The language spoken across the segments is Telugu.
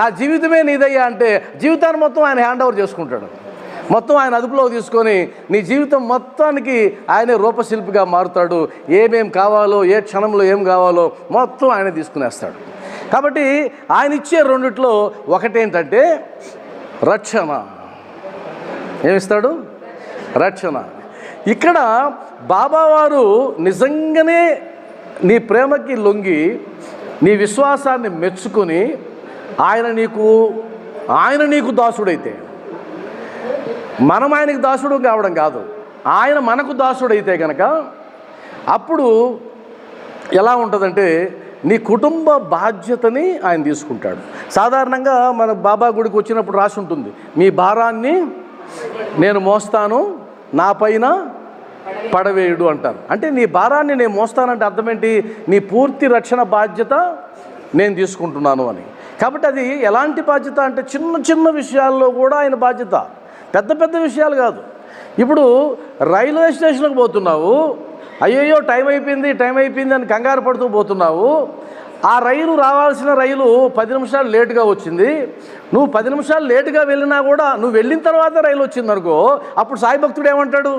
నా జీవితమే నీదయ్యా అంటే జీవితాన్ని మొత్తం ఆయన హ్యాండ్ ఓవర్ చేసుకుంటాడు. మొత్తం ఆయన అదుపులో తీసుకొని నీ జీవితం మొత్తానికి ఆయనే రూపశిల్పిగా మారుతాడు. ఏమేం కావాలో ఏ క్షణంలో ఏం కావాలో మొత్తం ఆయన తీసుకునేస్తాడు. కాబట్టి ఆయన ఇచ్చే రెండిట్లో ఒకటేంటంటే రక్షణ. ఏమిస్తాడు? రక్షణ. ఇక్కడ బాబావారు నిజంగానే నీ ప్రేమకి లొంగి నీ విశ్వాసాన్ని మెచ్చుకొని ఆయన నీకు ఆయన నీకు దాసుడైతే. మనం ఆయనకి దాసుడు కావడం కాదు. ఆయన మనకు దాసుడైతే కనుక అప్పుడు ఎలా ఉంటుందంటే నీ కుటుంబ బాధ్యతని ఆయన తీసుకుంటాడు. సాధారణంగా మన బాబా గుడికి వచ్చినప్పుడు రాసి ఉంటుంది మీ భారాన్ని నేను మోస్తాను నా పైన పడవేయుడు అంటారు. అంటే నీ భారాన్ని నేను మోస్తానంటే అర్థం ఏంటి? నీ పూర్తి రక్షణ బాధ్యత నేను తీసుకుంటున్నాను అని. కాబట్టి అది ఎలాంటి బాధ్యత అంటే చిన్న చిన్న విషయాల్లో కూడా ఆయన బాధ్యత. పెద్ద పెద్ద విషయాలు కాదు. ఇప్పుడు రైల్వే స్టేషన్కి పోతున్నావు అయ్యయ్యో టైం అయిపోయింది టైం అయిపోయింది అని కంగారు పడుతూ పోతున్నావు ఆ రైలు రావాల్సిన రైలు పది నిమిషాలు లేటుగా వచ్చింది నువ్వు పది నిమిషాలు లేటుగా వెళ్ళినా కూడా నువ్వు వెళ్ళిన తర్వాత రైలు వచ్చింది అనుకో అప్పుడు సాయి భక్తుడు ఏమంటాడు?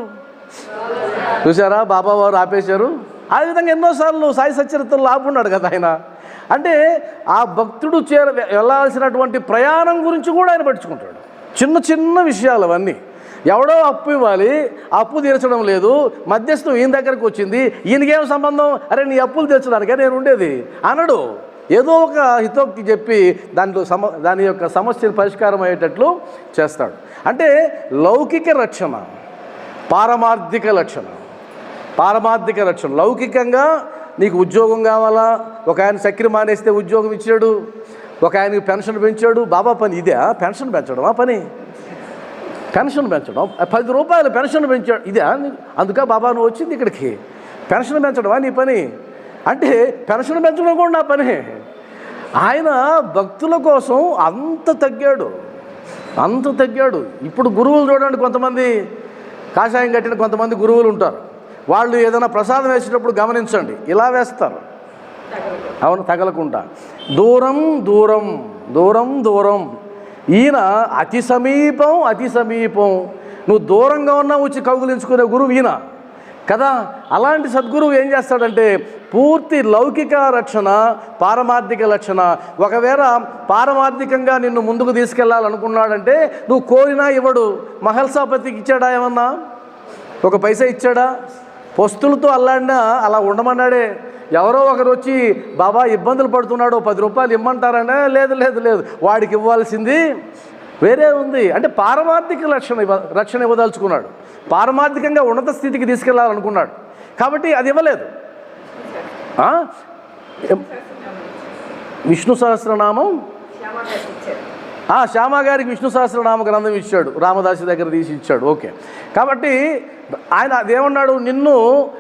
చూసారా బాబా వారు ఆపేశారు. ఆ విధంగా ఎన్నోసార్లు సాయి సచరిత్రలో ఆపున్నాడు కదా ఆయన. అంటే ఆ భక్తుడు చేర వెళ్ళాల్సినటువంటి ప్రయాణం గురించి కూడా ఆయన పట్టించుకుంటాడు. చిన్న చిన్న విషయాలు అవన్నీ. ఎవడో అప్పు ఇవ్వాలి అప్పు తీర్చడం లేదు మధ్యస్థం ఈయన దగ్గరకు వచ్చింది ఈయనకేం సంబంధం? అరే నీ అప్పులు తీర్చడానికే నేను ఉండేది. అనడు. ఏదో ఒక హితోక్తి చెప్పి దాంట్లో సమ దాని యొక్క సమస్యను పరిష్కారం అయ్యేటట్లు చేస్తాడు. అంటే లౌకిక రక్షణ పారమార్థిక రక్షణ పారమార్థిక లక్షణం లౌకికంగా నీకు ఉద్యోగం కావాలా? ఒక ఆయన చక్కెర మానేస్తే ఉద్యోగం ఇచ్చాడు. ఒక ఆయనకి పెన్షన్ పెంచాడు. బాబా పని ఇదే పెన్షన్ పెంచడం ఆ పని? పెన్షన్ పెంచడం. పది రూపాయలు పెన్షన్ పెంచాడు. ఇదే అందుకే బాబా నువ్వు వచ్చింది ఇక్కడికి. పెన్షన్ పెంచడమా నీ పని? అంటే పెన్షన్ పెంచడం కూడా నా పని. ఆయన భక్తుల కోసం అంత తగ్గాడు. అంత తగ్గాడు. ఇప్పుడు గురువులు చూడండి కొంతమంది. కాషాయం కట్టిన కొంతమంది గురువులు ఉంటారు. వాళ్ళు ఏదైనా ప్రసాదం వేసేటప్పుడు గమనించండి. ఇలా వేస్తారు. అవును తగలకుండా. దూరం దూరం దూరం దూరం. ఈయన అతి సమీపం అతి సమీపం. నువ్వు దూరంగా ఉన్నా వచ్చి కౌగులించుకునే గురువు ఈయన. కదా అలాంటి సద్గురువు ఏం చేస్తాడంటే పూర్తి లౌకిక రక్షణ పారమార్థిక లక్షణ. ఒకవేళ పారమార్థికంగా నిన్ను ముందుకు తీసుకెళ్ళాలనుకున్నాడంటే నువ్వు కోరినా ఇవ్వడు. మహల్సాపతికి ఇచ్చాడా ఏమన్నా? ఒక పైసా ఇచ్చాడా? పొస్తులతో అల్లాడినా అలా ఉండమన్నాడే. ఎవరో ఒకరు వచ్చి బాబా ఇబ్బందులు పడుతున్నాడు పది రూపాయలు ఇమ్మంటారనే? లేదు లేదు లేదు వాడికి ఇవ్వాల్సింది వేరే ఉంది. అంటే పారమార్థిక రక్షణ ఇవ్వ రక్షణ ఇవ్వదలుచుకున్నాడు. పారమార్థికంగా ఉన్నత స్థితికి తీసుకెళ్ళాలనుకున్నాడు. కాబట్టి అది ఇవ్వలేదు. విష్ణు సహస్రనామం? శ్యామ గారికి విష్ణు సహస్రనామ గ్రంథం ఇచ్చాడు రామదాసి దగ్గర తీసి ఇచ్చాడు ఓకే. కాబట్టి ఆయన అదేమన్నాడు నిన్ను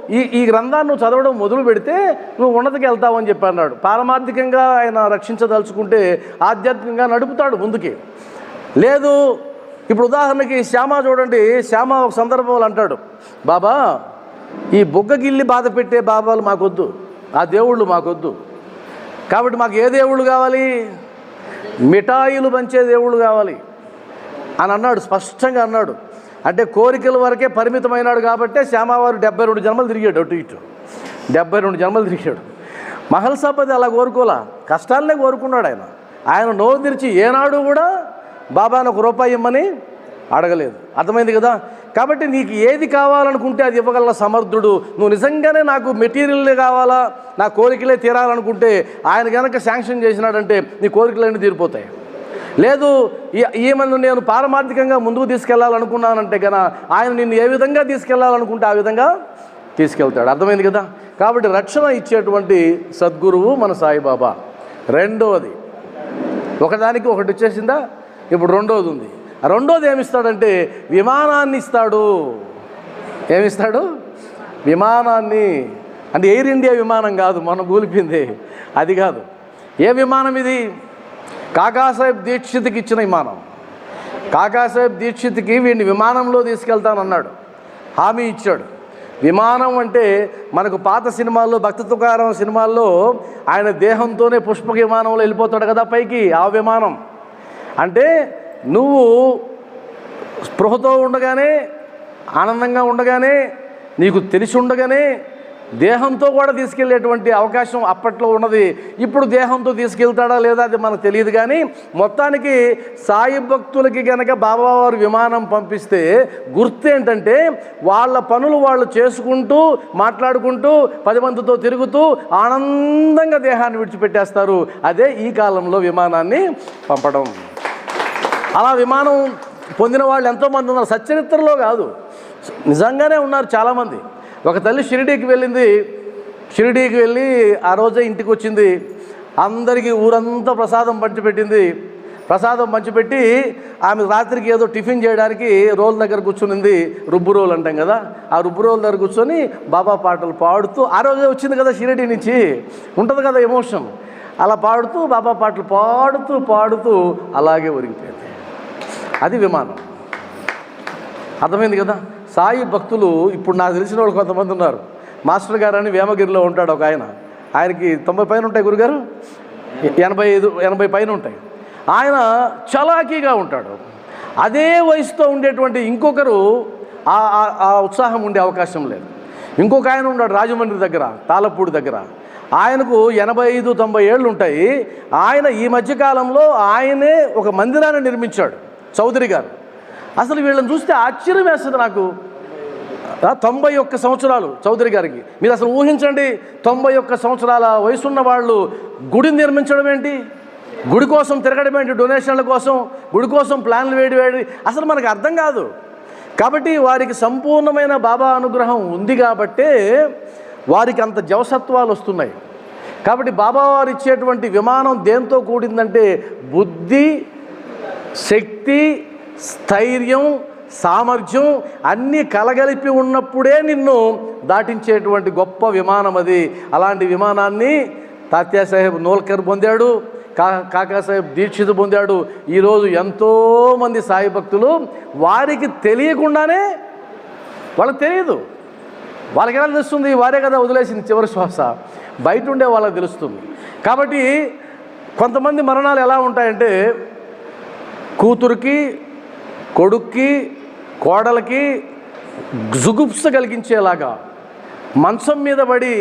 ఈ ఈ గ్రంథాన్ని నువ్వు చదవడం మొదలు పెడితే నువ్వు ఉన్నతికి వెళ్తావు అని చెప్పి అన్నాడు పారమార్థికంగా ఆయన రక్షించదలుచుకుంటే ఆధ్యాత్మికంగా నడుపుతాడు ముందుకి. లేదు ఇప్పుడు ఉదాహరణకి శ్యామ చూడండి శ్యామ ఒక సందర్భంలో అంటాడు బాబా ఈ బుగ్గగిల్లి బాధ పెట్టే బాబాలు మాకొద్దు ఆ దేవుళ్ళు మాకొద్దు. కాబట్టి మాకు ఏ దేవుళ్ళు కావాలి? మిఠాయిలు పంచే దేవుళ్ళు కావాలి అని అన్నాడు స్పష్టంగా అన్నాడు. అంటే కోరికల వరకే పరిమితమైనాడు కాబట్టే శ్యామవారు డెబ్బై రెండు జన్మలు తిరిగాడు అటు ఇటు. డెబ్బై రెండు జన్మలు తిరిగాడు. మహల్ సంపతి అలా కోరుకోలా? కష్టాలనే కోరుకున్నాడు ఆయన. ఆయన నోరు తెరిచి ఏనాడు కూడా బాబాను ఒక రూపాయి ఇమ్మని అడగలేదు. అర్థమైంది కదా? కాబట్టి నీకు ఏది కావాలనుకుంటే అది ఇవ్వగల సమర్థుడు. నువ్వు నిజంగానే నాకు మెటీరియల్లే కావాలా? నా కోరికలే తీరాలనుకుంటే ఆయన కనుక శాంక్షన్ చేసినాడంటే నీ కోరికలన్నీ తీరిపోతాయి. లేదు ఈ- ఈమెను నేను పారమార్థికంగా ముందుకు తీసుకెళ్ళాలనుకున్నానంటే కదా ఆయన నిన్ను ఏ విధంగా తీసుకెళ్ళాలనుకుంటే ఆ విధంగా తీసుకెళ్తాడు. అర్థమైంది కదా? కాబట్టి రక్షణ ఇచ్చేటువంటి సద్గురువు మన సాయిబాబా. రెండవది ఒకదానికి ఒకటి వచ్చేసిందా? ఇప్పుడు రెండవది ఉంది. రెండోది ఏమిస్తాడంటే విమానాన్ని ఇస్తాడు ఏమిస్తాడు? విమానాన్ని అంటే ఎయిర్ ఇండియా విమానం కాదు మనం కూలిపింది అది కాదు. ఏ విమానం ఇది? కాకాసాహెబ్ దీక్షిత్కి ఇచ్చిన విమానం. కాకాసాహెబ్ దీక్షిత్కి వీడిని విమానంలో తీసుకెళ్తానన్నాడు. హామీ ఇచ్చాడు. విమానం అంటే మనకు పాత సినిమాల్లో భక్త తుకారం సినిమాల్లో ఆయన దేహంతోనే పుష్ప విమానంలో వెళ్ళిపోతాడు కదా పైకి ఆ విమానం. అంటే నువ్వు స్పృహతో ఉండగానే ఆనందంగా ఉండగానే నీకు తెలిసి ఉండగానే దేహంతో కూడా తీసుకెళ్ళేటువంటి అవకాశం అప్పట్లో ఉన్నది. ఇప్పుడు దేహంతో తీసుకెళ్తాడా లేదా అది మనకు తెలియదు కానీ మొత్తానికి సాయి భక్తులకి గనక బాబావారు విమానం పంపిస్తే గుర్తు ఏంటంటే వాళ్ళ పనులు వాళ్ళు చేసుకుంటూ మాట్లాడుకుంటూ పది మందితో తిరుగుతూ ఆనందంగా దేహాన్ని విడిచిపెట్టేస్తారు. అదే ఈ కాలంలో విమానాన్ని పంపడం. అలా విమానం పొందిన వాళ్ళు ఎంతోమంది ఉన్నారు. సచ్చరిత్రలో కాదు. నిజంగానే ఉన్నారు చాలామంది. ఒక తల్లి షిరిడీకి వెళ్ళింది. షిరిడీకి వెళ్ళి ఆ రోజే ఇంటికి వచ్చింది అందరికీ ఊరంతా ప్రసాదం పంచిపెట్టింది. ప్రసాదం పంచిపెట్టి ఆమె రాత్రికి ఏదో టిఫిన్ చేయడానికి రోల్ దగ్గర కూర్చునింది. రుబ్బు రోల్ అంటాం కదా. ఆ రుబ్బు రోల్ దగ్గర కూర్చొని బాబా పాటలు పాడుతూ ఆ రోజే వచ్చింది కదా షిరిడీ నుంచి. ఉంటుంది కదా ఎమోషన్. అలా పాడుతూ బాబా పాటలు పాడుతూ పాడుతూ అలాగే ఒరిగిపోయింది. అది విమానం. అర్థమైంది కదా? సాయి భక్తులు ఇప్పుడు నాకు తెలిసిన వాళ్ళు కొంతమంది ఉన్నారు. మాస్టర్ గారు అని వేమగిరిలో ఉంటాడు ఒక ఆయన. ఆయనకి తొంభై పైన ఉంటాయి గురుగారు? ఎనభై ఐదు ఎనభై పైన ఉంటాయి. ఆయన చలాకీగా ఉంటాడు. అదే వయసుతో ఉండేటువంటి ఇంకొకరు ఆ- ఆ- ఉత్సాహం ఉండే అవకాశం లేదు. ఇంకొక ఆయన ఉన్నాడు రాజమండ్రి దగ్గర తాళపూడి దగ్గర. ఆయనకు ఎనభై ఐదు తొంభై ఏళ్ళు ఉంటాయి. ఆయన ఈ మధ్యకాలంలో ఆయనే ఒక మందిరాన్ని నిర్మించాడు. చౌదరి గారు. అసలు వీళ్ళని చూస్తే ఆశ్చర్యం వేస్తుంది నాకు. తొంభై ఒక్క సంవత్సరాలు చౌదరి గారికి. మీరు అసలు ఊహించండి తొంభై ఒక్క సంవత్సరాల వయసున్న వాళ్ళు గుడిని నిర్మించడం ఏంటి? గుడి కోసం తిరగడం ఏంటి? డొనేషన్ల కోసం గుడి కోసం ప్లాన్లు వేడి వేడి. అసలు మనకు అర్థం కాదు. కాబట్టి వారికి సంపూర్ణమైన బాబా అనుగ్రహం ఉంది కాబట్టే వారికి అంత జవసత్వాలు వస్తున్నాయి. కాబట్టి బాబావారు ఇచ్చేటువంటి విమానం దేంతో కూడిందంటే బుద్ధి శక్తి స్థైర్యం సామర్థ్యం అన్నీ కలగలిపి ఉన్నప్పుడే నిన్ను దాటించేటువంటి గొప్ప విమానం అది. అలాంటి విమానాన్ని తాత్యాసాహెబ్ నోల్కర్ పొందాడు కా కాకాసాహెబ్ దీక్షిత్ పొందాడు. ఈరోజు ఎంతోమంది సాయి భక్తులు వారికి తెలియకుండానే వాళ్ళకి తెలియదు. వాళ్ళకి ఎలా తెలుస్తుంది? వారే కదా వదిలేసింది చివరి శ్వాస. బయట ఉండే వాళ్ళకి తెలుస్తుంది. కాబట్టి కొంతమంది మరణాలు ఎలా ఉంటాయంటే కూతురికి కొడుక్కి కోడలకి జుగుప్స కలిగించేలాగా మంచం మీద పడి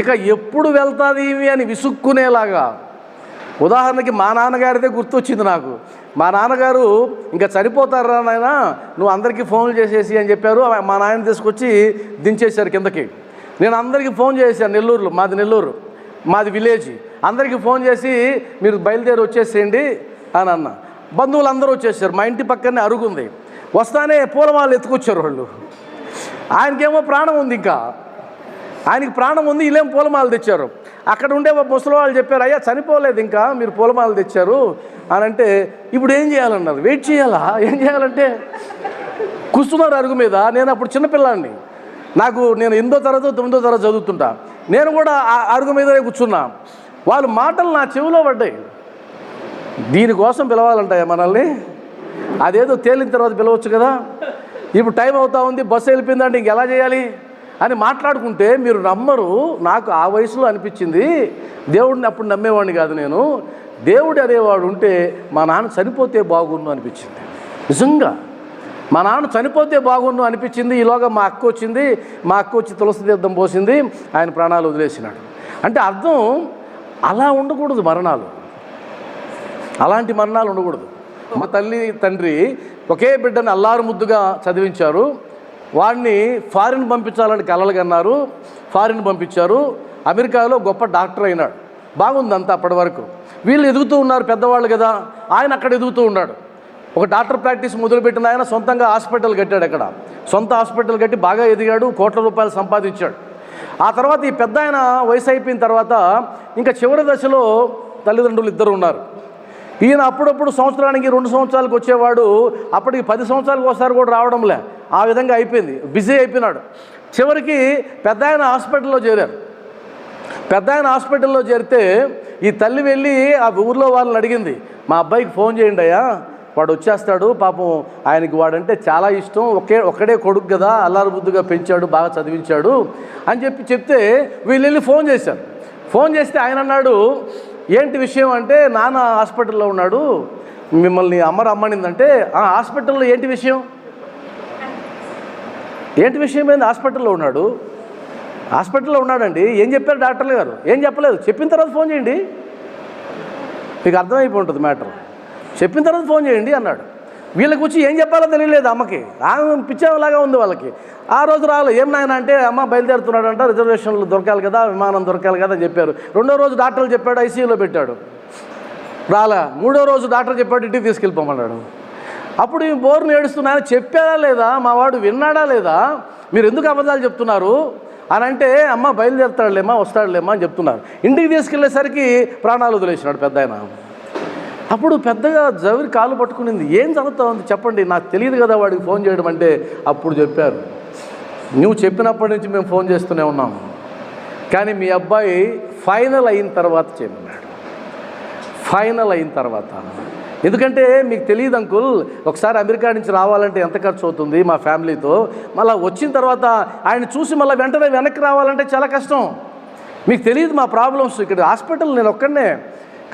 ఇక ఎప్పుడు వెళ్తాది ఇవి అని విసుక్కునేలాగా. ఉదాహరణకి మా నాన్నగారిదే గుర్తొచ్చింది నాకు. మా నాన్నగారు ఇంకా చనిపోతారా నాయన? నువ్వు అందరికీ ఫోన్లు చేసేసి అని చెప్పారు. మా నాయన తీసుకొచ్చి దించేశారు కిందకి. నేను అందరికీ ఫోన్ చేశాను నెల్లూరులో మాది నెల్లూరు మాది విలేజ్. అందరికీ ఫోన్ చేసి మీరు బయలుదేరి వచ్చేసేయండి అని అన్న. బంధువులందరూ వచ్చేసారు. మా ఇంటి పక్కనే అరుగుంది వస్తానే పూలమాలు ఎత్తుకొచ్చారు వాళ్ళు. ఆయనకేమో ప్రాణం ఉంది ఇంకా. ఆయనకి ప్రాణం ఉంది ఇలేం పూలమాలు తెచ్చారు. అక్కడ ఉండే ముసలి వాళ్ళు చెప్పారు అయ్యా చనిపోలేదు ఇంకా మీరు పూలమాలు తెచ్చారు. అని అంటే ఇప్పుడు ఏం చేయాలన్నారు? వెయిట్ చేయాలా? ఏం చేయాలంటే? కూర్చున్నారు అరుగు మీద. నేను అప్పుడు చిన్నపిల్లాడిని నాకు నేను ఎనిమిదో తరగతి తొమ్మిదో తరగతి చదువుతుంటా. నేను కూడా ఆ అరుగు మీదనే కూర్చున్నా. వాళ్ళ మాటలు నా చెవిలో పడ్డాయి. దీనికోసం పిలవాలంటాయా మనల్ని? అదేదో తేలిన తర్వాత పిలవచ్చు కదా? ఇప్పుడు టైం అవుతా ఉంది బస్సు వెళ్ళిపోయిందంటే ఇంకెలా చేయాలి? అని మాట్లాడుకుంటే మీరు నమ్మరు. నాకు ఆ వయసులో అనిపించింది. దేవుడిని అప్పుడు నమ్మేవాడిని కాదు నేను. దేవుడు అనేవాడు ఉంటే మా నాన్న చనిపోతే బాగుండు అనిపించింది. నిజంగా. మా నాన్న చనిపోతే బాగుండు అనిపించింది. ఈలోగా మా అక్క వచ్చింది. మా అక్క వచ్చి తులసి తీర్థం పోసింది. ఆయన ప్రాణాలు వదిలేసినాడు. అంటే అర్థం అలా ఉండకూడదు మరణాలు. అలాంటి మరణాలు ఉండకూడదు. మా తల్లి తండ్రి ఒకే బిడ్డని అల్లారు ముద్దుగా చదివించారు. వాడిని ఫారిన్ పంపించాలని కలలు కన్నారు. ఫారిన్ పంపించారు. అమెరికాలో గొప్ప డాక్టర్ అయినాడు. బాగుంది అంతా అప్పటి వరకు. వీళ్ళు ఎదుగుతూ ఉన్నారు పెద్దవాళ్ళు కదా. ఆయన అక్కడ ఎదుగుతూ ఉన్నాడు. ఒక డాక్టర్ ప్రాక్టీస్ మొదలుపెట్టిన ఆయన సొంతంగా హాస్పిటల్ కట్టాడు అక్కడ. సొంత హాస్పిటల్ కట్టి బాగా ఎదిగాడు కోట్ల రూపాయలు సంపాదించాడు. ఆ తర్వాత ఈ పెద్ద ఆయన వయసు అయిపోయిన తర్వాత ఇంకా చివరి దశలో తల్లిదండ్రులు ఇద్దరు ఉన్నారు. ఈయన అప్పుడప్పుడు సంవత్సరానికి రెండు సంవత్సరాలకు వచ్చేవాడు అప్పటికి పది సంవత్సరాలకు ఒకసారి కూడా రావడంలే. ఆ విధంగా అయిపోయింది. బిజీ అయిపోయినాడు. చివరికి పెద్ద ఆయన హాస్పిటల్లో చేరారు. పెద్ద ఆయన హాస్పిటల్లో చేరితే ఈ తల్లి వెళ్ళి ఆ ఊర్లో వాళ్ళని అడిగింది మా అబ్బాయికి ఫోన్ చేయండి అయ్యా వాడు వచ్చేస్తాడు పాపం ఆయనకి వాడంటే చాలా ఇష్టం ఒకే ఒక్కడే కొడుకు కదా అల్లారబుద్దుగా పెంచాడు బాగా చదివించాడు అని చెప్పి చెప్తే వీళ్ళు వెళ్ళి ఫోన్ చేశారు. ఫోన్ చేస్తే ఆయన అన్నాడు ఏంటి విషయం అంటే నాన్న హాస్పిటల్లో ఉన్నాడు మిమ్మల్ని అమ్మ రమ్మనిందంటే ఆ హాస్పిటల్లో ఏంటి విషయం? ఏంటి విషయం ఏంది? హాస్పిటల్లో ఉన్నాడు. హాస్పిటల్లో ఉన్నాడండి. ఏం చెప్పారు డాక్టర్లు గారు? ఏం చెప్పలేదు. చెప్పిన తర్వాత ఫోన్ చేయండి. మీకు అర్థమైపోయి ఉంటుంది మ్యాటర్. చెప్పిన తర్వాత ఫోన్ చేయండి అన్నాడు. వీళ్ళకి వచ్చి ఏం చెప్పాలో తెలియలేదు అమ్మకి. ఆమె పిచ్చేలాగా ఉంది వాళ్ళకి. ఆ రోజు రాలేదు ఏం నాయన అంటే అమ్మ బయలుదేరుతున్నాడంట రిజర్వేషన్లు దొరకాలి కదా విమానం దొరకాలి కదా అని చెప్పారు. రెండో రోజు డాక్టర్లు చెప్పాడు ఐసీయూలో పెట్టాడు. రాలా మూడో రోజు డాక్టర్ చెప్పాడు ఇంటికి తీసుకెళ్ళిపోమన్నాడు. అప్పుడు ఈ బోర్ని ఏడుస్తున్నాయని చెప్పారా లేదా? మా వాడు విన్నాడా లేదా? మీరు ఎందుకు అబద్ధాలు చెప్తున్నారు? అని అంటే అమ్మ బయలుదేరుతాడులేమా వస్తాడులేమా అని చెప్తున్నారు. ఇంటికి తీసుకెళ్ళేసరికి ప్రాణాలు వదిలేసినాడు పెద్ద ఆయన అప్పుడు పెద్దగా జవిరి కాలు పట్టుకునింది. ఏం జరుగుతా ఉంది చెప్పండి నాకు తెలియదు కదా వాడికి ఫోన్ చేయడం అంటే. అప్పుడు చెప్పారు. నువ్వు చెప్పినప్పటి నుంచి మేము ఫోన్ చేస్తూనే ఉన్నాము కానీ మీ అబ్బాయి ఫైనల్ అయిన తర్వాత చెప్పినాడు ఫైనల్ అయిన తర్వాత. ఎందుకంటే మీకు తెలియదు అంకుల్ ఒకసారి అమెరికా నుంచి రావాలంటే ఎంత ఖర్చు అవుతుంది మా ఫ్యామిలీతో. మళ్ళీ వచ్చిన తర్వాత ఆయన చూసి మళ్ళీ వెంటనే వెనక్కి రావాలంటే చాలా కష్టం. మీకు తెలియదు మా ప్రాబ్లమ్స్. ఇక్కడ హాస్పిటల్ నేను ఒక్కడనే.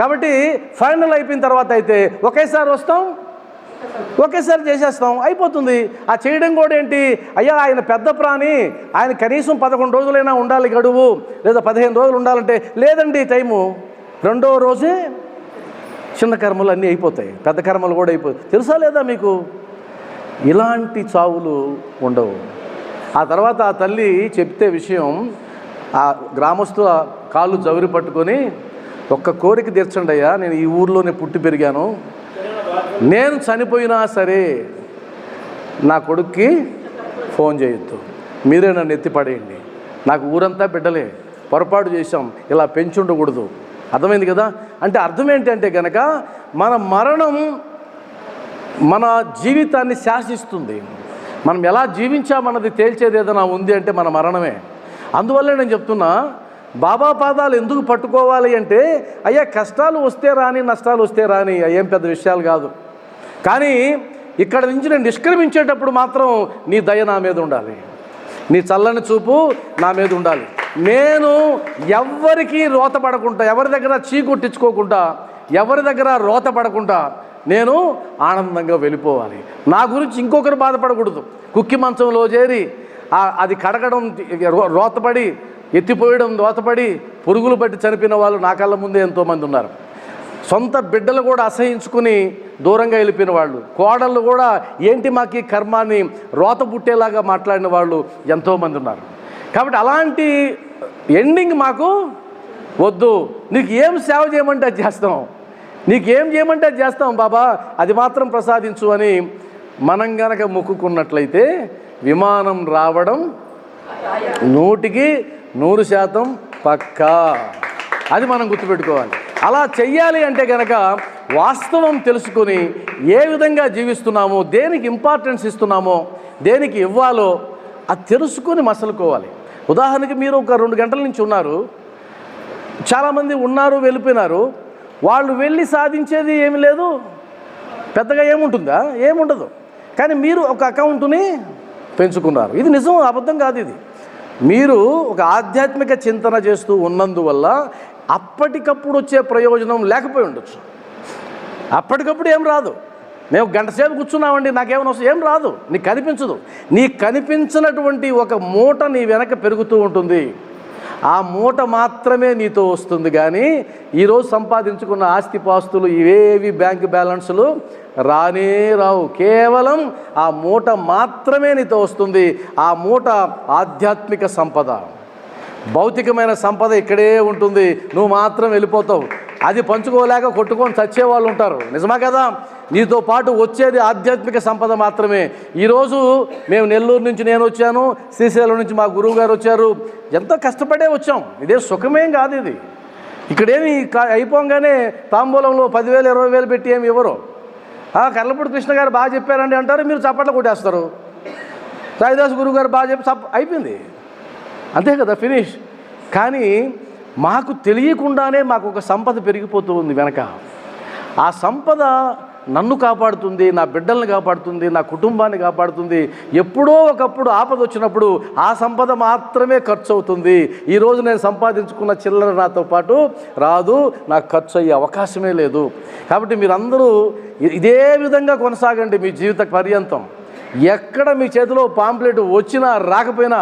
కాబట్టి ఫైనల్ అయిపోయిన తర్వాత అయితే ఒకేసారి వస్తాం ఒకేసారి చేసేస్తాం అయిపోతుంది. ఆ చేయడం కూడా ఏంటి? అయ్యా ఆయన పెద్ద ప్రాణి ఆయన కనీసం పదకొండు రోజులైనా ఉండాలి గడువు లేదా పదిహేను రోజులు ఉండాలంటే లేదండి టైము. రెండో రోజే చిన్న కర్మలు అన్నీ అయిపోతాయి పెద్ద కర్మలు కూడా అయిపోతాయి. తెలుసా లేదా మీకు? ఇలాంటి చావులు ఉండవు. ఆ తర్వాత ఆ తల్లి చెప్తే విషయం ఆ గ్రామస్తుల కాళ్ళు జవిరి పట్టుకొని ఒక్క కోరిక తీర్చండి అయ్యా నేను ఈ ఊర్లోనే పుట్టి పెరిగాను. నేను చనిపోయినా సరే నా కొడుక్కి ఫోన్ చేయొద్దు. మీరే నన్ను ఎత్తిపడేయండి నాకు ఊరంతా బిడ్డలే పొరపాటు చేశాం ఇలా పెంచి ఉండకూడదు. అర్థమైంది కదా? అంటే అర్థం ఏంటంటే కనుక మన మరణం మన జీవితాన్ని శాసిస్తుంది. మనం ఎలా జీవించామన్నది తేల్చేది ఏదైనా ఉంది అంటే మన మరణమే. అందువల్లే నేను చెప్తున్నా బాబా పాదాలు ఎందుకు పట్టుకోవాలి అంటే అయ్యా కష్టాలు వస్తే రాని నష్టాలు వస్తే రాని ఏం పెద్ద విషయాలు కాదు. కానీ ఇక్కడ నుంచి నేను నిష్క్రమించేటప్పుడు మాత్రం నీ దయ నా మీద ఉండాలి. నీ చల్లని చూపు నా మీద ఉండాలి. నేను ఎవ్వరికీ రోత పడకుండా ఎవరి దగ్గర చీకొట్టించుకోకుండా ఎవరి దగ్గర రోత పడకుండా నేను ఆనందంగా వెళ్ళిపోవాలి. నా గురించి ఇంకొకరు బాధపడకూడదు. కుక్కి మంచంలో చేరి అది కడగడం రోతపడి ఎత్తిపోయడం దోతపడి పురుగులు పట్టి చనిపోయిన వాళ్ళు నా కళ్ళ ముందే ఎంతోమంది ఉన్నారు. సొంత బిడ్డలు కూడా అసహించుకుని దూరంగా వెళ్ళిపోయిన వాళ్ళు కోడళ్ళు కూడా ఏంటి మాకు ఈ కర్మాన్ని రోత పుట్టేలాగా మాట్లాడిన వాళ్ళు ఎంతోమంది ఉన్నారు. కాబట్టి అలాంటి ఎండింగ్ మాకు వద్దు. నీకు ఏం సేవ చేయమంటే అది చేస్తాం. నీకు ఏం చేయమంటే అది చేస్తాం బాబా అది మాత్రం ప్రసాదించు అని మనం గనక మొక్కుకున్నట్లయితే విమానం రావడం నూటికి నూరు శాతం పక్కా. అది మనం గుర్తుపెట్టుకోవాలి. అలా చెయ్యాలి అంటే కనుక వాస్తవం తెలుసుకొని ఏ విధంగా జీవిస్తున్నామో దేనికి ఇంపార్టెన్స్ ఇస్తున్నామో దేనికి ఇవ్వాలో అది తెలుసుకొని మసలుకోవాలి. ఉదాహరణకి మీరు ఒక రెండు గంటల నుంచి ఉన్నారు. చాలామంది ఉన్నారు వెళ్ళిపోయినారు. వాళ్ళు వెళ్ళి సాధించేది ఏమి లేదు. పెద్దగా ఏముంటుందా? ఏముండదు. కానీ మీరు ఒక అకౌంట్ని పెంచుకున్నారు. ఇది నిజం అబద్ధం కాదు ఇది. మీరు ఒక ఆధ్యాత్మిక చింతన చేస్తూ ఉన్నందువల్ల అప్పటికప్పుడు వచ్చే ప్రయోజనం లేకపోయి ఉండొచ్చు. అప్పటికప్పుడు ఏం రాదు. మేము గంట సేపు కూర్చున్నామండి నాకేమైనా వస్తుంది ఏం రాదు. నీకు కనిపించదు. నీకు కనిపించినటువంటి ఒక మూట నీ వెనక పెరుగుతూ ఉంటుంది. ఆ మూట మాత్రమే నీతో వస్తుంది. కానీ ఈరోజు సంపాదించుకున్న ఆస్తిపాస్తులు ఇవేవి బ్యాంక్ బ్యాలెన్సులు రానే రావు. కేవలం ఆ మూట మాత్రమే నీతో వస్తుంది. ఆ మూట ఆధ్యాత్మిక సంపద. భౌతికమైన సంపద ఇక్కడే ఉంటుంది. నువ్వు మాత్రం వెళ్ళిపోతావు. అది పంచుకోలేక కొట్టుకొని చచ్చే వాళ్ళు ఉంటారు. నిజమా కదా? నీతో పాటు వచ్చేది ఆధ్యాత్మిక సంపద మాత్రమే. ఈరోజు మేము నెల్లూరు నుంచి నేను వచ్చాను శ్రీశైలం నుంచి మా గురువు గారు వచ్చారు. ఎంతో కష్టపడే వచ్చాం. ఇదే సుఖమేం కాదు ఇది. ఇక్కడేమి కా- అయిపోగానే తాంబూలంలో పదివేలు ఇరవై వేలు పెట్టి ఏమి ఇవ్వరు. ఆ, కర్లపూడి కృష్ణ గారు బాగా చెప్పారండి అంటారు మీరు చప్పట్లు కొట్టేస్తారు. సాయిదాస్ గురువు గారు బాగా చెప్పి అయిపోయింది. అంతే కదా ఫినిష్. కానీ మాకు తెలియకుండానే మాకు ఒక సంపద పెరిగిపోతూ ఉంది వెనక. ఆ సంపద నన్ను కాపాడుతుంది నా బిడ్డల్ని కాపాడుతుంది నా కుటుంబాన్ని కాపాడుతుంది. ఎప్పుడో ఒకప్పుడు ఆపద వచ్చినప్పుడు ఆ సంపద మాత్రమే ఖర్చు అవుతుంది ఈరోజు నేను సంపాదించుకున్న చిల్లర నాతో పాటు రాదు నాకు ఖర్చు అయ్యే అవకాశమే లేదు. కాబట్టి మీరందరూ ఇదే విధంగా కొనసాగండి మీ జీవిత పర్యంతం. ఎక్కడ మీ చేతిలో పాంప్లెట్ వచ్చినా రాకపోయినా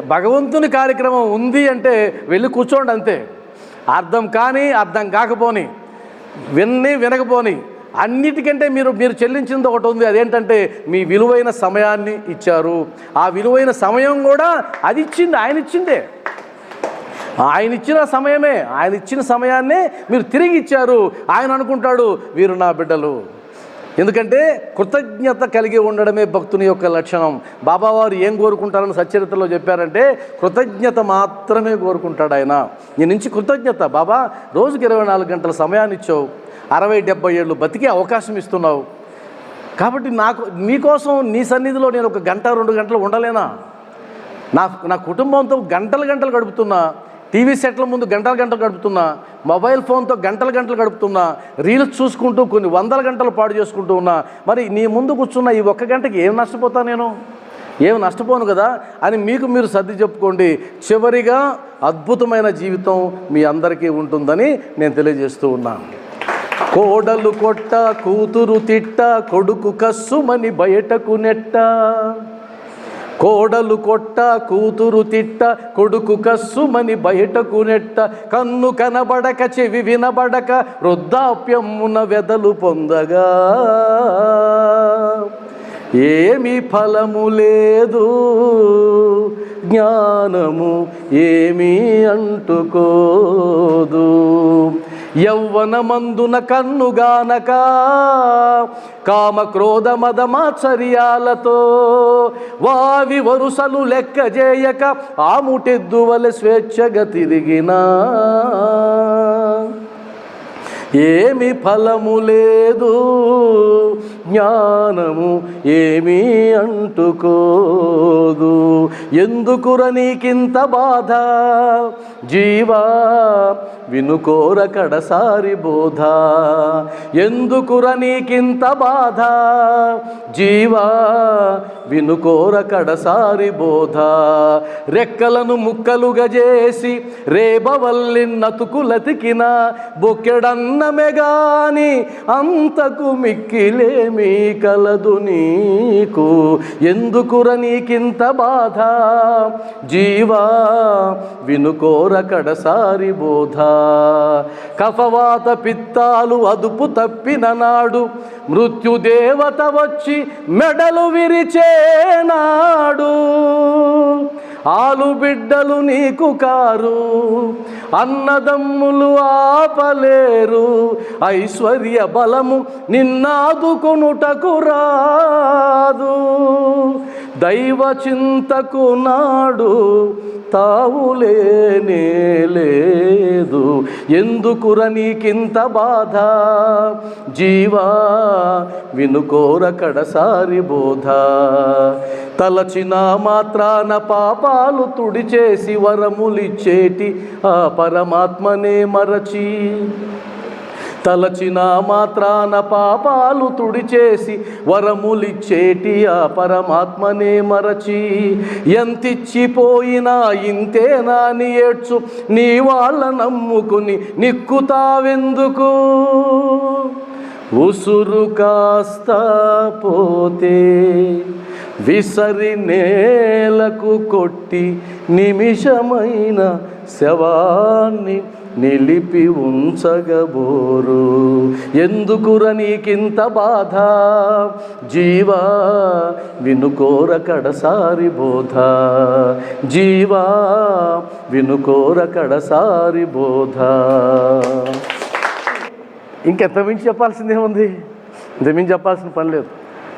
భగవంతుని కార్యక్రమం ఉంది అంటే వెళ్ళి కూర్చోండి అంతే. అర్థం కానీ అర్థం కాకపోని విన్ని వినకపోని అన్నిటికంటే మీరు మీరు చెల్లించింది ఒకటి ఉంది. అదేంటంటే మీ విలువైన సమయాన్ని ఇచ్చారు. ఆ విలువైన సమయం కూడా అది ఇచ్చింది ఆయన ఇచ్చిందే. ఆయన ఇచ్చిన సమయమే ఆయన ఇచ్చిన సమయాన్నే మీరు తిరిగి ఇచ్చారు. ఆయన అనుకుంటాడు వీరు నా బిడ్డలు. ఎందుకంటే కృతజ్ఞత కలిగి ఉండడమే భక్తుని యొక్క లక్షణం. బాబావారు ఏం కోరుకుంటారని సచరిత్రలో చెప్పారంటే కృతజ్ఞత మాత్రమే కోరుకుంటాడు ఆయన. నీ నుంచి కృతజ్ఞత. బాబా రోజుకి ఇరవై నాలుగు గంటల సమయాన్ని ఇచ్చావు. అరవై డెబ్బై ఏళ్ళు బతికే అవకాశం ఇస్తున్నావు. కాబట్టి నాకు మీకోసం నీ సన్నిధిలో నేను ఒక గంట రెండు గంటలు ఉండలేనా? నా నా కుటుంబంతో గంటలు గంటలు గడుపుతున్నా. టీవీ సెట్ల ముందు గంటలు గంటలు గడుపుతున్నా మొబైల్ ఫోన్తో గంటలు గంటలు గడుపుతున్నా రీల్స్ చూసుకుంటూ కొన్ని వందల గంటలు పాడు చేసుకుంటూ ఉన్నా మరి నీ ముందు కూర్చున్న ఈ ఒక్క గంటకి ఏం నష్టపోతా నేను? ఏం నష్టపోను కదా? అని మీకు మీరు సర్ది చెప్పుకోండి. చివరిగా అద్భుతమైన జీవితం మీ అందరికీ ఉంటుందని నేను తెలియజేస్తూ ఉన్నాను కోడలు కొట్ట కూతురు తిట్ట కొడుకు కస్సుమని బయటకు నెట్ట. కోడలు కొట్ట కూతురు తిట్ట కొడుకు కస్సుమని బయటకు నెట్ట కన్ను కనబడక చెవి వినబడక వృద్ధాప్యమున వెదలు పొందగా. ఏమి ఫలము లేదు జ్ఞానము ఏమీ అంటుకోదు. యౌవనమందున కన్నుగానక కామ క్రోధ మదమాచర్యాలతో వావి వరుసలు లెక్క చేయక ఆముటెద్దువల స్వేచ్ఛగా తిరిగినా. ఏమి ఫలము లేదు. జ్ఞానము ఏమీ అంటుకోదు. ఎందుకుర నీకింత బాధ? జీవా వినుకోర కడసారి బోధ. ఎందుకుర నీకింత బాధ? జీవా వినుకోర కడసారి బోధ. రెక్కలను ముక్కలుగా చేసి రేబవల్లి నతుకులతికిన బొక్కెడన్నమే అంతకు మిక్కిలే కలదు నీకు? ఎందుకుర నీకింత బాధ? జీవా వినుకోర కడసారి బోధ. కఫవాత పిత్తాలు అదుపు తప్పిన నాడు మృత్యుదేవత వచ్చి మెడలు విరిచేనాడు ఆలు బిడ్డలు నీకు కారు అన్నదమ్ములు ఆపలేరు. ఐశ్వర్య బలము నిన్నాదుకొనుటకు రాదు. దైవ చింతకు నాడు తావులేనే లేదు. ఎందుకుర నీకింత బాధ? జీవా వినుకోర కడసారి బోధ. తలచిన మాత్రాన పాపాలు తుడిచేసి వరములిచ్చేటి ఆ పరమాత్మనే మరచి తలచిన మాత్రాన పాపాలు తుడిచేసి వరములిచ్చేటి ఆ పరమాత్మనే మరచి. ఎంతిచ్చిపోయినా ఇంతేనాని ఏడ్చు నీ వాళ్ళ నమ్ముకుని నిక్కుతావెందుకు? ఉసురు కాస్త పోతే విసరి నేలకు కొట్టి నిమిషమైన శవాన్ని నిలిపి ఉంచగబోరు. ఎందుకుర నీకింత బాధ? జీవా వినుకోర కడసారి బోధ. జీవా వినుకోర కడసారి బోధ. ఇంకెంత మించి చెప్పాల్సిందే ఉంది ఇంతమించి చెప్పాల్సిన పని లేదు.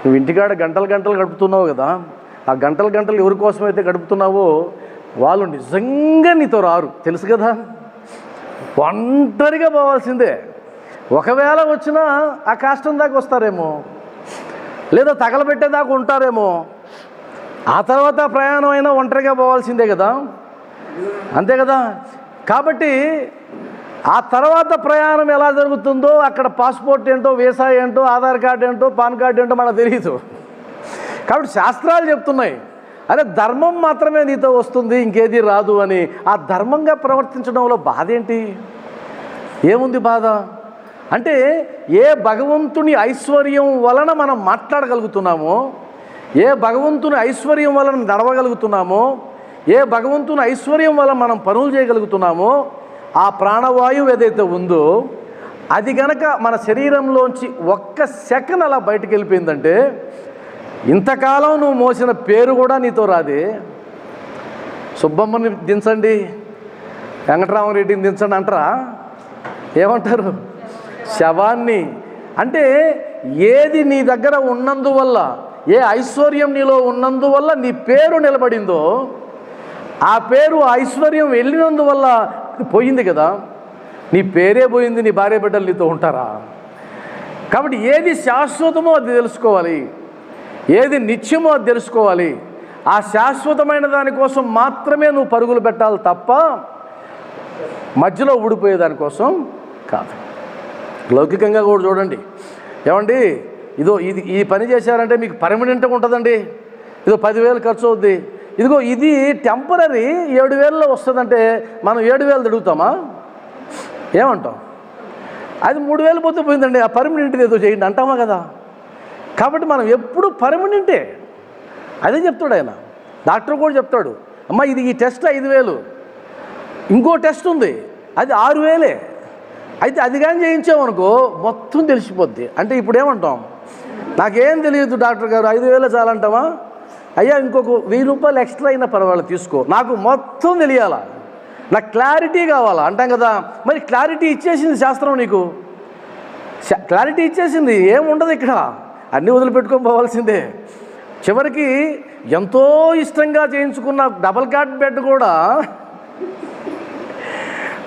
నువ్వు ఇంటికాడ గంటలు గంటలు గడుపుతున్నావు కదా ఆ గంటలు గంటలు ఎవరి కోసమైతే గడుపుతున్నావో వాళ్ళు నిజంగా నీతో రారు. తెలుసు కదా? ఒంటరిగా పోవాల్సిందే. ఒకవేళ వచ్చినా ఆ కష్టం దాకా వస్తారేమో. లేదా తగలబెట్టేదాకా ఉంటారేమో. ఆ తర్వాత ప్రయాణం అయినా ఒంటరిగా పోవాల్సిందే కదా. అంతే కదా. కాబట్టి ఆ తర్వాత ప్రయాణం ఎలా జరుగుతుందో అక్కడ పాస్పోర్ట్ ఏంటో వీసా ఏంటో ఆధార్ కార్డు ఏంటో పాన్ కార్డు ఏంటో మనకు తెలియదు కాబట్టి శాస్త్రాలు చెప్తున్నాయి. అరే ధర్మం మాత్రమే నీతో వస్తుంది ఇంకేది రాదు అని ఆ ధర్మంగా ప్రవర్తించడంలో బాధ ఏంటి ఏముంది బాధ? అంటే ఏ భగవంతుని ఐశ్వర్యం వలన మనం మాట్లాడగలుగుతున్నామో ఏ భగవంతుని ఐశ్వర్యం వలన నడవగలుగుతున్నామో ఏ భగవంతుని ఐశ్వర్యం వలన మనం పనులు చేయగలుగుతున్నామో ఆ ప్రాణవాయువు ఏదైతే ఉందో అది గనక మన శరీరంలోంచి ఒక్క సెకండ్ అలా బయటకు వెళ్ళిపోయిందంటే ఇంతకాలం నువ్వు మోసిన పేరు కూడా నీతో రాదే. సుబ్బమ్మని దించండి వెంకటరామరెడ్డిని దించండి అంటారా? ఏమంటారు? శవాన్ని. అంటే ఏది నీ దగ్గర ఉన్నందువల్ల ఏ ఐశ్వర్యం నీలో ఉన్నందువల్ల నీ పేరు నిలబడిందో ఆ పేరు ఐశ్వర్యం వెళ్ళినందువల్ల పోయింది కదా. నీ పేరే పోయింది నీ భార్య బిడ్డలు నీతో ఉంటారా? కాబట్టి ఏది శాశ్వతమో అది తెలుసుకోవాలి. ఏది నిత్యమో అది తెలుసుకోవాలి. ఆ శాశ్వతమైన దానికోసం మాత్రమే నువ్వు పరుగులు పెట్టాలి తప్ప మధ్యలో ఊడిపోయే దానికోసం కాదు. లౌకికంగా కూడా చూడండి. ఏమండి? ఇదో ఇది ఈ పని చేశారంటే మీకు పర్మనెంట్గా ఉంటుందండి. ఇదో పదివేలు ఖర్చు అవుద్ది. ఇదిగో ఇది టెంపరీ ఏడు వేలలో వస్తుందంటే మనం ఏడు వేలు తిడుగుతామా? ఏమంటాం అది మూడు వేలు పోతే పోయిందండి. ఆ పర్మనెంట్ ఏదో చేయండి. అంటామా కదా? కాబట్టి మనం ఎప్పుడు పర్మనెంటే అదే చెప్తాడు ఆయన. డాక్టర్ కూడా చెప్తాడు అమ్మ ఇది ఈ టెస్ట్ ఐదు వేలు. ఇంకో టెస్ట్ ఉంది అది ఆరు వేలే. అయితే అది కానీ చేయించామనుకో మొత్తం తెలిసిపోద్ది. అంటే ఇప్పుడు ఏమంటాం నాకేం తెలియదు డాక్టర్ గారు ఐదు వేలే చాలంటావా? అయ్యా ఇంకొక వెయ్యి రూపాయలు ఎక్స్ట్రా అయినా పర్వాలేదు తీసుకో. నాకు మొత్తం తెలియాలా? నాకు క్లారిటీ కావాలా? అంటాం కదా. మరి క్లారిటీ ఇచ్చేసింది శాస్త్రం నీకు? క్లారిటీ ఇచ్చేసింది ఏముండదు ఇక్కడ. అన్నీ వదిలిపెట్టుకొని పోవాల్సిందే. చివరికి ఎంతో ఇష్టంగా చేయించుకున్న డబల్ కాట్ బెడ్ కూడా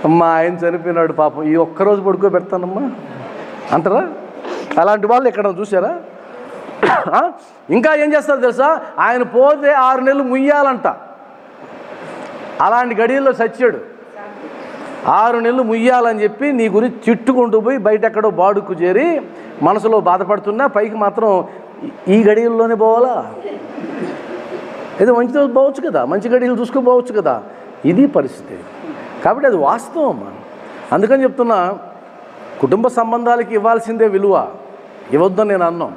అమ్మా ఆయన చనిపోయినాడు పాపం. ఈ ఒక్కరోజు పడుకోబెడతానమ్మా. అంటారా? అలాంటి వాళ్ళు ఎక్కడ చూసారా ఇంకా ఏం చేస్తారు తెలుసా? ఆయన పోతే ఆరు నెలలు ముయ్యాలంట. అలాంటి గడియల్లో చచ్చాడు. ఆరు నెలలు ముయ్యాలని చెప్పి నీ గురించి చిట్టుకుంటూ పోయి బయట ఎక్కడో బాడుకు చేరి మనసులో బాధపడుతున్నా పైకి మాత్రం ఈ- గడియల్లోనే పోవాలా? ఏదో మంచి పోవచ్చు కదా మంచి గడియలు చూసుకోపోవచ్చు కదా. ఇది పరిస్థితి. కాబట్టి అది వాస్తవం. అమ్మా అందుకని చెప్తున్నా కుటుంబ సంబంధాలకి ఇవ్వాల్సిందే విలువ. ఇవ్వద్దని నేను అన్నాం.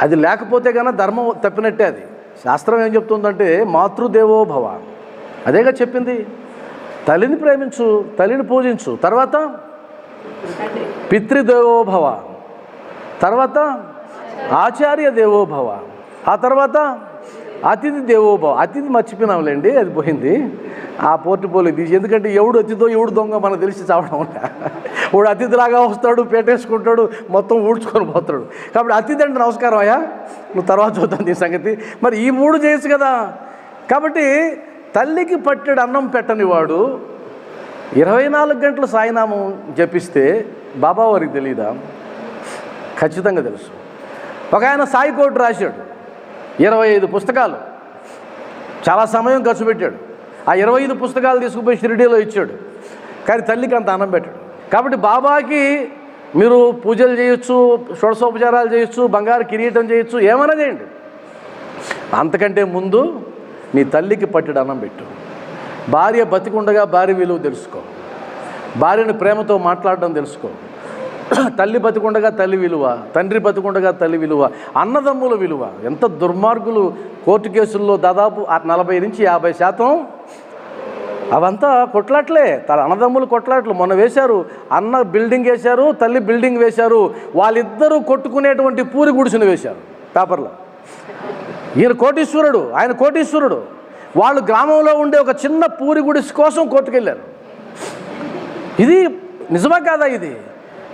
అది లేకపోతే కన్నా ధర్మం తప్పినట్టే అది. శాస్త్రం ఏం చెప్తుందంటే మాతృదేవోభవ. అదేగా చెప్పింది. తల్లిని ప్రేమించు తల్లిని పూజించు. తర్వాత? పితృదేవోభవ. తర్వాత? ఆచార్య దేవోభవ. ఆ తర్వాత? అతిథి దేవోభవ. అతిథి మర్చిపోయినాంలేండి అది పోయింది. ఆ పోర్టుపోలి తీసి ఎందుకంటే ఎవడు అతిథో ఎవడు దొంగ మనకు తెలిసి చావడం వాడు అతిథిలాగా వస్తాడు పేటేసుకుంటాడు మొత్తం ఊడ్చుకొని పోతాడు. కాబట్టి అతిథి అంటే నమస్కారం అయ్యా. నువ్వు తర్వాత చూద్దాం నీ సంగతి. మరి ఈ మూడు చేయొచ్చు కదా. కాబట్టి తల్లికి పట్టెడు అన్నం పెట్టనివాడు ఇరవై నాలుగు గంటలు సాయినామం జపిస్తే బాబా వారికి తెలియదా ఖచ్చితంగా తెలుసు. ఒక ఆయన సాయి కోర్టు రాశాడు. ఇరవై ఐదు పుస్తకాలు. చాలా సమయం ఖర్చు పెట్టాడు. ఆ ఇరవై ఐదు పుస్తకాలు తీసుకుపోయి షిరిడీలో ఇచ్చాడు. కానీ తల్లికి అంత అన్నం పెట్టాడు. కాబట్టి బాబాకి మీరు పూజలు చేయొచ్చు షోడశోపచారాలు చేయొచ్చు బంగారు కిరీటం చేయొచ్చు ఏమైనా చేయండి. అంతకంటే ముందు నీ తల్లికి పట్టిడు అన్నం పెట్టు. భార్య బతికుండగా భార్య విలువ తెలుసుకో. భార్యను ప్రేమతో మాట్లాడడం తెలుసుకో. తల్లి బతికుండగా తల్లి విలువ తండ్రి బతికుండగా తల్లి విలువ అన్నదమ్ముల విలువ. ఎంత దుర్మార్గులు కోర్టు కేసుల్లో దాదాపు ఆ నలభై నుంచి యాభై శాతం అవంతా కొట్లాట్లే. తన అన్నదమ్ములు కొట్లాట్లు. మొన్న వేశారు అన్న బిల్డింగ్ వేశారు తల్లి బిల్డింగ్ వేశారు వాళ్ళిద్దరూ కొట్టుకునేటువంటి పూరి గుడిసెను వేశారు పేపర్లో. ఈయన కోటీశ్వరుడు ఆయన కోటీశ్వరుడు. వాళ్ళు గ్రామంలో ఉండే ఒక చిన్న పూరి గుడిసి కోసం కోర్టుకెళ్ళారు. ఇది నిజమా కాదా ఇది?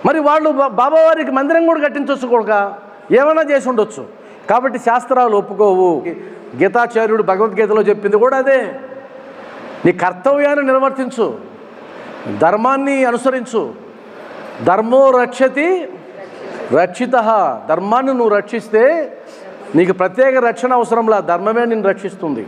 మరి వాళ్ళు బా- బాబావారికి మందిరం కూడా కట్టించవచ్చు కొడుక. ఏమైనా చేసి ఉండొచ్చు. కాబట్టి శాస్త్రాలు ఒప్పుకోవు. గీతాచార్యుడు భగవద్గీతలో చెప్పింది కూడా అదే. నీ కర్తవ్యాన్ని నిర్వర్తించు. ధర్మాన్ని అనుసరించు. ధర్మో రక్షతి రక్షిత. ధర్మాన్ని నువ్వు రక్షిస్తే నీకు ప్రత్యేక రక్షణ అవసరంలా ధర్మమే నిన్ను రక్షిస్తుంది.